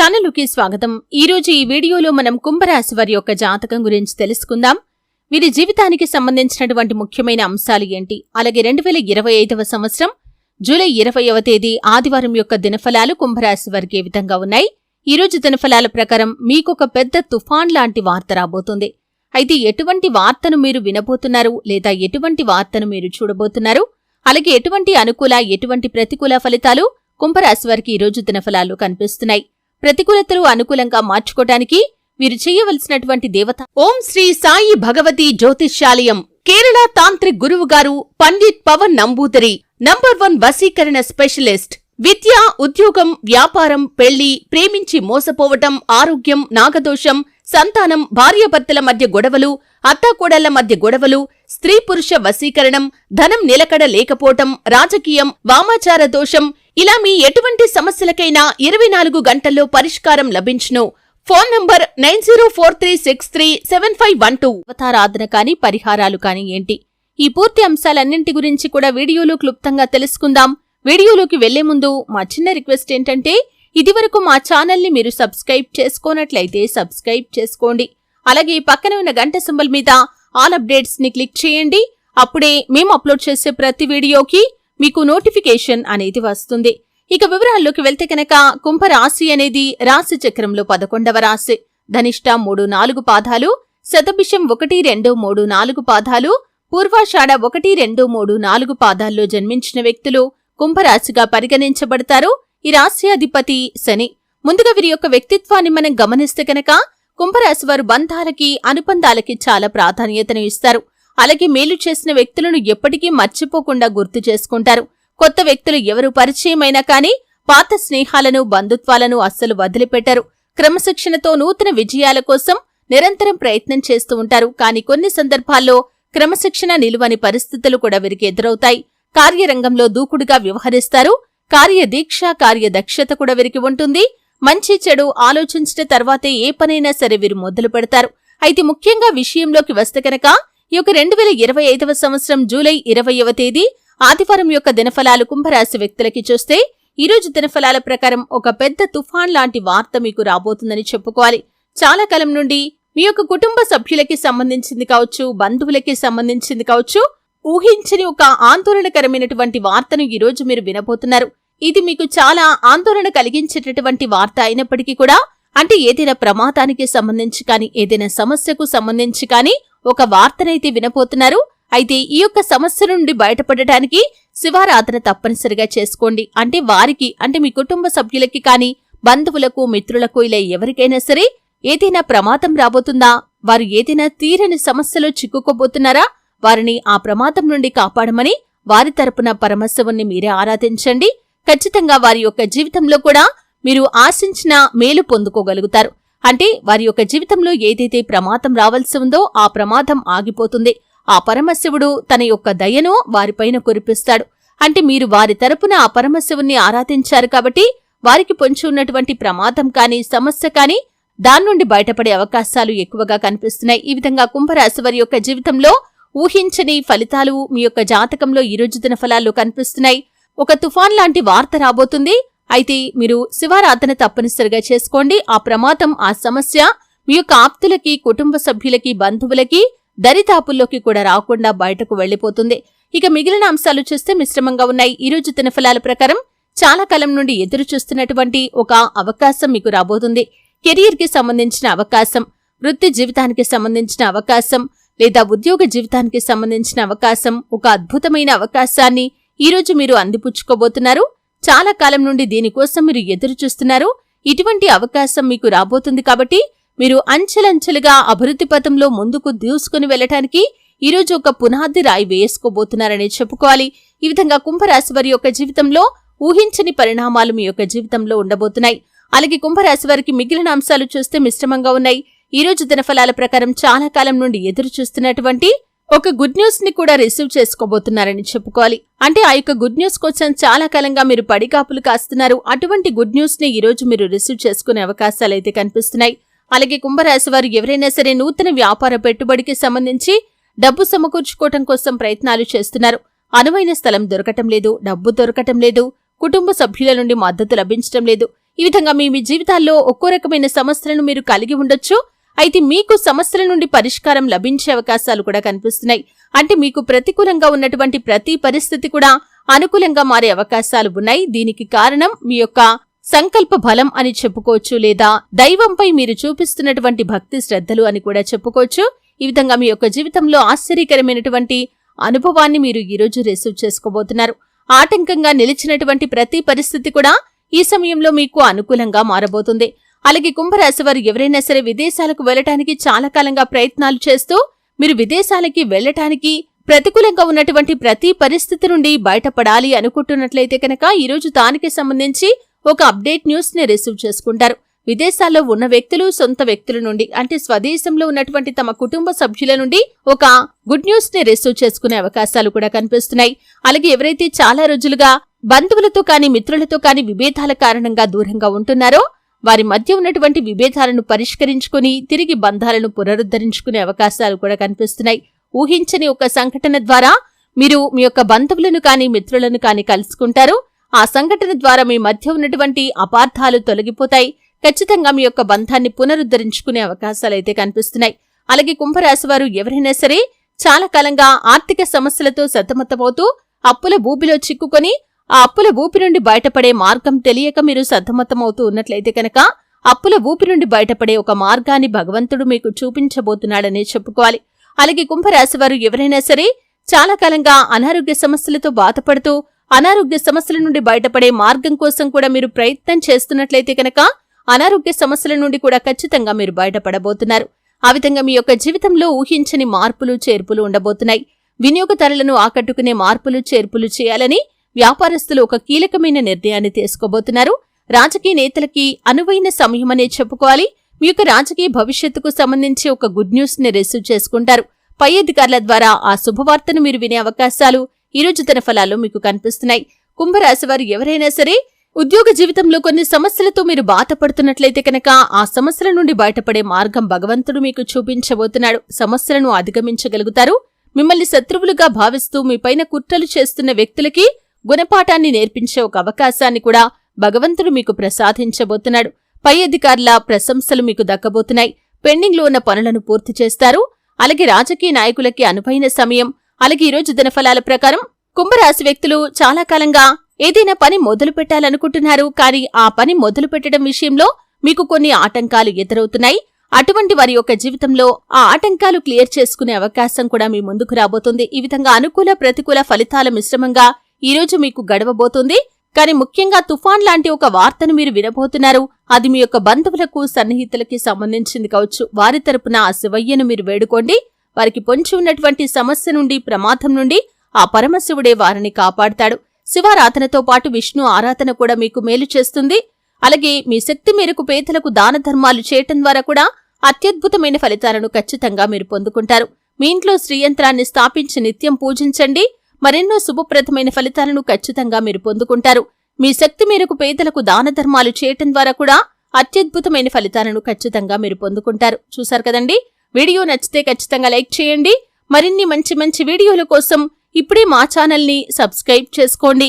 ఛానలుకి స్వాగతం. ఈ రోజు ఈ వీడియోలో మనం కుంభరాశి వారి యొక్క జాతకం గురించి తెలుసుకుందాం. వీరి జీవితానికి సంబంధించినటువంటి ముఖ్యమైన అంశాలు ఏంటి? అలాగే రెండు వేల ఇరవై ఐదవ సంవత్సరం జూలై ఇరవైవ తేదీ ఆదివారం యొక్క దినఫలాలు కుంభరాశి వారికి ఏ విధంగా ఉన్నాయి? ఈ రోజు దినఫలాల ప్రకారం మీకొక పెద్ద తుఫాన్ లాంటి వార్త రాబోతుంది. అయితే ఎటువంటి వార్తను మీరు వినబోతున్నారు లేదా ఎటువంటి వార్తను మీరు చూడబోతున్నారు? అలాగే ఎటువంటి అనుకూల ఎటువంటి ప్రతికూల ఫలితాలు కుంభరాశి వారికి ఈ రోజు దినఫలాలు కనిపిస్తున్నాయి? ప్రతికూలతలు అనుకూలంగా మార్చుకోటానికి వీరు చేయవలసినటువంటి దేవత. ఓం శ్రీ సాయి భగవతి జ్యోతిష్యాలయం కేరళ తాంత్రిక్ గురువు గారు పండిత్ పవన్ నంబూదరి నంబర్ వన్ వశీకరణ స్పెషలిస్ట్ విద్య ఉద్యోగం వ్యాపారం పెళ్ళి ప్రేమించి మోసపోవటం ఆరోగ్యం నాగదోషం సంతానం భార్యాభర్తల మధ్య గొడవలు అత్తాకోడళ్ళ మధ్య గొడవలు స్త్రీ పురుష వశీకరణం ధనం నిలకడ లేకపోవటం రాజకీయం వామాచార దోషం ఇలా మీ ఎటువంటి సమస్యలకైనా ఇరవై నాలుగు గంటల్లో పరిష్కారం లభించును. Phone number nine zero four three six three seven five one two. అవతారాధన కానీ పరిహారాలు కానీ ఏంటి? ఈ పూర్తి అంశాలన్నింటి గురించి కూడా వీడియోలో క్లుప్తంగా తెలుసుకుందాం. వీడియోలోకి వెళ్ళే ముందు మా చిన్న రిక్వెస్ట్ ఏంటంటే ఇదివరకు మా ఛానల్ని మీరు సబ్స్క్రైబ్ చేసుకోనట్లయితే సబ్స్క్రైబ్ చేసుకోండి. అలాగే పక్కన ఉన్న గంట సింబల్ మీద ఆల్ అప్డేట్స్ని క్లిక్ చేయండి. అప్పుడే మేము అప్లోడ్ చేసే ప్రతి వీడియోకి మీకు నోటిఫికేషన్ అనేది వస్తుంది. ఇక వివరాల్లోకి వెళ్తే కనుక కుంభరాశి అనేది రాశి చక్రంలో పదకొండవ రాశి. ధనిష్ట మూడు నాలుగు పాదాలు శతభిషం ఒకటి రెండు మూడు నాలుగు పాదాలు పూర్వాషాఢ ఒకటి రెండు మూడు నాలుగు పాదాల్లో జన్మించిన వ్యక్తులు కుంభరాశిగా పరిగణించబడతారు. ఈ రాశి అధిపతి శని. ముందుగా వీరి యొక్క వ్యక్తిత్వాన్ని మనం గమనిస్తే కనుక కుంభరాశి వారు బంధాలకి అనుబంధాలకి చాలా ప్రాధాన్యతను ఇస్తారు. అలాగే మేలు చేసిన వ్యక్తులను ఎప్పటికీ మర్చిపోకుండా గుర్తు చేసుకుంటారు. కొత్త వ్యక్తులు ఎవరు పరిచయమైనా కానీ పాత స్నేహాలను బంధుత్వాలను అస్సలు వదిలిపెట్టరు. క్రమశిక్షణతో నూతన విజయాల కోసం నిరంతరం ప్రయత్నం చేస్తూ ఉంటారు. కానీ కొన్ని సందర్భాల్లో క్రమశిక్షణ నిలువని పరిస్థితులు కూడా వీరికి ఎదురవుతాయి. కార్యరంగంలో దూకుడుగా వ్యవహరిస్తారు. కార్యదీక్ష కార్యదక్షత కూడా వీరికి ఉంటుంది. మంచి చెడు ఆలోచించిన తర్వాతే ఏ పనైనా సరే వీరు మొదలు పెడతారు. అయితే ముఖ్యంగా విషయంలోకి వస్తే కనుక ఈ యొక్క రెండు వేల ఇరవై ఐదవ సంవత్సరం జూలై ఇరవైవ తేదీ ఆదివారం యొక్క దినఫలాలు కుంభరాశి వ్యక్తులకి చూస్తే ఈరోజు దినఫలాల ప్రకారం ఒక పెద్ద తుఫాన్ లాంటి వార్త మీకు రాబోతుందని చెప్పుకోవాలి. చాలా కాలం నుండి మీ యొక్క కుటుంబ సభ్యులకి సంబంధించింది కావచ్చు బంధువులకి సంబంధించింది కావచ్చు ఊహించని ఒక ఆందోళనకరమైనటువంటి వార్తను ఈరోజు మీరు వినబోతున్నారు. ఇది మీకు చాలా ఆందోళన కలిగించేటటువంటి వార్త అయినప్పటికీ కూడా అంటే ఏదైనా ప్రమాదానికి సంబంధించి కానీ ఏదైనా సమస్యకు సంబంధించి కానీ ఒక వార్తనైతే వినపోతున్నారు అయితే ఈ యొక్క సమస్య నుండి బయటపడటానికి శివారాధన తప్పనిసరిగా చేసుకోండి. అంటే వారికి అంటే మీ కుటుంబ సభ్యులకి కానీ బంధువులకు మిత్రులకు ఇలా ఎవరికైనా సరే ఏదైనా ప్రమాదం రాబోతుందా? వారు ఏదైనా తీరని సమస్యలో చిక్కుకోబోతున్నారా? వారిని ఆ ప్రమాదం నుండి కాపాడమని వారి తరపున పరమశివుణ్ణి మీరే ఆరాధించండి. ఖచ్చితంగా వారి యొక్క జీవితంలో కూడా మీరు ఆశించిన మేలు పొందుకోగలుగుతారు. అంటే వారి యొక్క జీవితంలో ఏదైతే ప్రమాదం రావాల్సి ఉందో ఆ ప్రమాదం ఆగిపోతుంది. ఆ పరమశివుడు తన యొక్క దయను వారిపైన కురిపిస్తాడు. అంటే మీరు వారి తరపున ఆ పరమశివుణ్ణి ఆరాధించారు కాబట్టి వారికి పొంచి ఉన్నటువంటి ప్రమాదం కానీ సమస్య కానీ దాని నుండి బయటపడే అవకాశాలు ఎక్కువగా కనిపిస్తున్నాయి. ఈ విధంగా కుంభరాశి వారి యొక్క జీవితంలో ఊహించని ఫలితాలు మీ యొక్క జాతకంలో ఈ రోజు దిన ఫలాలు కనిపిస్తున్నాయి. ఒక తుఫాన్ లాంటి వార్త రాబోతుంది. అయితే మీరు శివారాధన తప్పనిసరిగా చేసుకోండి. ఆ ప్రమాదం ఆ సమస్య మీ యొక్క ఆప్తులకి కుటుంబ సభ్యులకి బంధువులకి దరిదాపుల్లోకి కూడా రాకుండా బయటకు వెళ్ళిపోతుంది ఇక మిగిలిన అంశాలు చూస్తే మిశ్రమంగా ఉన్నాయి. ఈ రోజు దినఫలాల ప్రకారం చాలా కాలం నుండి ఎదురు చూస్తున్నటువంటి ఒక అవకాశం మీకు రాబోతుంది. కెరియర్కి సంబంధించిన అవకాశం వృత్తి జీవితానికి సంబంధించిన అవకాశం లేదా ఉద్యోగ జీవితానికి సంబంధించిన అవకాశం ఒక అద్భుతమైన అవకాశాన్ని ఈరోజు మీరు అందిపుచ్చుకోబోతున్నారు. చాలా కాలం నుండి దీనికోసం మీరు ఎదురు చూస్తున్నారు ఇటువంటి అవకాశం మీకు రాబోతుంది కాబట్టి మీరు అంచెలంచెలుగా అభివృద్ధి పథంలో ముందుకు దూసుకుని వెళ్ళటానికి ఈరోజు ఒక పునాది రాయి వేసుకోబోతున్నారని చెప్పుకోవాలి. ఈ విధంగా కుంభరాశి వారి యొక్క జీవితంలో ఊహించని పరిణామాలు మీ యొక్క జీవితంలో ఉండబోతున్నాయి. అలాగే కుంభరాశి వారికి మిగిలిన అంశాలు చూస్తే మిశ్రమంగా ఉన్నాయి. ఈ రోజు దినఫలాల ప్రకారం చాలా కాలం నుండి ఎదురు చూస్తున్నటువంటి ఒక గుడ్ న్యూస్ని కూడా రిసీవ్ చేసుకోబోతున్నారని చెప్పుకోవాలి. అంటే ఆ యొక్క గుడ్ న్యూస్ కోసం చాలా కాలంగా మీరు పడికాపులు కాస్తున్నారు. అటువంటి గుడ్ న్యూస్ని ఈ రోజు మీరు రిసీవ్ చేసుకునే అవకాశాలు అయితే కనిపిస్తున్నాయి. అలాగే కుంభరాశి వారు ఎవరైనా సరే నూతన వ్యాపార పెట్టుబడికి సంబంధించి డబ్బు సమకూర్చుకోవటం కోసం ప్రయత్నాలు చేస్తున్నారు. అనువైన స్థలం దొరకటం లేదు డబ్బు దొరకటం లేదు కుటుంబ సభ్యుల నుండి మద్దతు లభించటం లేదు. ఈ విధంగా మీ మీ జీవితాల్లో ఒక్కో రకమైన సమస్యలను మీరు కలిగి ఉండొచ్చు. అయితే మీకు సమస్యల నుండి పరిష్కారం లభించే అవకాశాలు కూడా కనిపిస్తున్నాయి. అంటే మీకు ప్రతికూలంగా ఉన్నటువంటి ప్రతి పరిస్థితి కూడా అనుకూలంగా మారే అవకాశాలు ఉన్నాయి. దీనికి కారణం మీ యొక్క సంకల్ప బలం అని చెప్పుకోవచ్చు లేదా దైవంపై మీరు చూపిస్తున్నటువంటి భక్తి శ్రద్ధలు అని కూడా చెప్పుకోవచ్చు. ఈ విధంగా మీ యొక్క జీవితంలో ఆశ్చర్యకరమైనటువంటి అనుభవాన్ని మీరు ఈరోజు రిసీవ్ చేసుకోబోతున్నారు. ఆటంకంగా నిలిచినటువంటి ప్రతి పరిస్థితి కూడా ఈ సమయంలో మీకు అనుకూలంగా మారబోతుంది. అలాగే కుంభరాశి వారు ఎవరైనా సరే విదేశాలకు వెళ్ళటానికి చాలా కాలంగా ప్రయత్నాలు చేస్తూ మీరు విదేశాలకి వెళ్ళటానికి ప్రతికూలంగా ఉన్నటువంటి ప్రతి పరిస్థితి నుండి బయటపడాలి అనుకుంటున్నట్లయితే కనుక ఈరోజు దానికి సంబంధించి ఒక అప్డేట్ న్యూస్ని రిసీవ్ చేసుకుంటారు. విదేశాల్లో ఉన్న వ్యక్తులు సొంత వ్యక్తుల నుండి అంటే స్వదేశంలో ఉన్నటువంటి తమ కుటుంబ సభ్యుల నుండి ఒక గుడ్ న్యూస్ని రిసీవ్ చేసుకునే అవకాశాలు కూడా కనిపిస్తున్నాయి. అలాగే ఎవరైతే చాలా రోజులుగా బంధువులతో కానీ మిత్రులతో కానీ విభేదాల కారణంగా దూరంగా ఉంటున్నారో వారి మధ్య ఉన్నటువంటి విభేదాలను పరిష్కరించుకుని తిరిగి బంధాలను పునరుద్ధరించుకునే అవకాశాలు కూడా కనిపిస్తున్నాయి. ఊహించని ఒక సంఘటన ద్వారా మీరు మీ యొక్క బంధువులను కానీ మిత్రులను కానీ కలుసుకుంటారు. ఆ సంఘటన ద్వారా మీ మధ్య ఉన్నటువంటి అపార్థాలు తొలగిపోతాయి. ఖచ్చితంగా మీ యొక్క బంధాన్ని పునరుద్ధరించుకునే అవకాశాలు అయితే కనిపిస్తున్నాయి. అలాగే కుంభరాశి వారు ఎవరైనా సరే చాలా కాలంగా ఆర్థిక సమస్యలతో సతమతమవుతూ అప్పుల భూమిలో చిక్కుకొని ఆ అప్పుల ఊపి నుండి బయటపడే మార్గం తెలియక మీరు సతమతమవుతూ ఉన్నట్లయితే కనుక అప్పుల ఊపి నుండి బయటపడే ఒక మార్గాన్ని భగవంతుడు మీకు చూపించబోతున్నాడనే చెప్పుకోవాలి. అలాగే కుంభరాశి వారు ఎవరైనా సరే చాలా కాలంగా అనారోగ్య సమస్యలతో బాధపడుతూ అనారోగ్య సమస్యల నుండి బయటపడే మార్గం కోసం కూడా మీరు ప్రయత్నం చేస్తున్నట్లయితే కనుక అనారోగ్య సమస్యల నుండి కూడా ఖచ్చితంగా మీరు బయటపడబోతున్నారు. ఆ విధంగా మీ యొక్క జీవితంలో ఊహించని మార్పులు చేర్పులు ఉండబోతున్నాయి. వినియోగదారులను ఆకట్టుకునే మార్పులు చేర్పులు చేయాలని వ్యాపారస్తులు ఒక కీలకమైన నిర్ణయాన్ని తీసుకోబోతున్నారు. రాజకీయ నేతలకి అనువైన సమయమనే చెప్పుకోవాలి. మీ యొక్క రాజకీయ భవిష్యత్తుకు సంబంధించి ఒక గుడ్ న్యూస్ని రిసీవ్ చేసుకుంటారు. పై అధికారుల ద్వారా ఆ శుభవార్తను మీరు వినే అవకాశాలు ఈ రోజు తన ఫలాలు మీకు కనిపిస్తున్నాయి. కుంభరాశి వారు ఎవరైనా సరే ఉద్యోగ జీవితంలో కొన్ని సమస్యలతో మీరు బాధపడుతున్నట్లయితే కనుక ఆ సమస్యల నుండి బయటపడే మార్గం భగవంతుడు మీకు చూపించబోతున్నాడు. సమస్యలను అధిగమించగలుగుతారు. మిమ్మల్ని శత్రువులుగా భావిస్తూ మీపైన కుట్రలు చేస్తున్న వ్యక్తులకి గుణపాఠాన్ని నేర్పించే ఒక అవకాశాన్ని కూడా భగవంతుడు మీకు ప్రసాదించబోతున్నాడు. పై అధికారుల ప్రశంసలు మీకు దక్కబోతున్నాయి. పెండింగ్లో ఉన్న పనులను పూర్తి చేస్తారు. అలాగే రాజకీయ నాయకులకి అనువైన సమయం అలాగే ఈరోజు దినఫలాల ప్రకారం కుంభరాశి వ్యక్తులు చాలా కాలంగా ఏదైనా పని మొదలు పెట్టాలనుకుంటున్నారు. కానీ ఆ పని మొదలు పెట్టడం విషయంలో మీకు కొన్ని ఆటంకాలు ఎదురవుతున్నాయి. అటువంటి వారి యొక్క జీవితంలో ఆ ఆటంకాలు క్లియర్ చేసుకునే అవకాశం కూడా మీ ముందుకు రాబోతుంది. ఈ విధంగా అనుకూల ప్రతికూల ఫలితాల మిశ్రమంగా ఈ రోజు మీకు గడవబోతుంది. కానీ ముఖ్యంగా తుఫాన్ లాంటి ఒక వార్తను మీరు వినబోతున్నారు. అది మీ యొక్క బంధువులకు సన్నిహితులకి సంబంధించింది కావచ్చు. వారి తరపున ఆ శివయ్యను మీరు వేడుకోండి. వారికి పొంచి ఉన్నటువంటి సమస్య నుండి ప్రమాదం నుండి ఆ పరమశివుడే వారిని కాపాడతాడు. శివారాధనతో పాటు విష్ణు ఆరాధన కూడా మీకు మేలు చేస్తుంది. అలాగే మీ శక్తి మేరకు పేదలకు దాన ధర్మాలు చేయటం ద్వారా కూడా అత్యద్భుతమైన ఫలితాలను ఖచ్చితంగా మీరు పొందుకుంటారు. మీ ఇంట్లో శ్రీయంత్రాన్ని స్థాపించి నిత్యం పూజించండి. మరెన్నో శుభప్రదమైన ఫలితాలను ఖచ్చితంగా మీరు పొందుకుంటారు. మీ శక్తి మేరకు పేదలకు దాన ధర్మాలు చేయటం ద్వారా కూడా అత్యద్భుతమైన ఫలితాలను ఖచ్చితంగా మీరు పొందుకుంటారు. చూశారు కదండి? వీడియో నచ్చితే ఖచ్చితంగా లైక్ చేయండి. మరిన్ని మంచి మంచి వీడియోల కోసం ఇప్పుడే మా ఛానల్ని సబ్స్క్రైబ్ చేసుకోండి.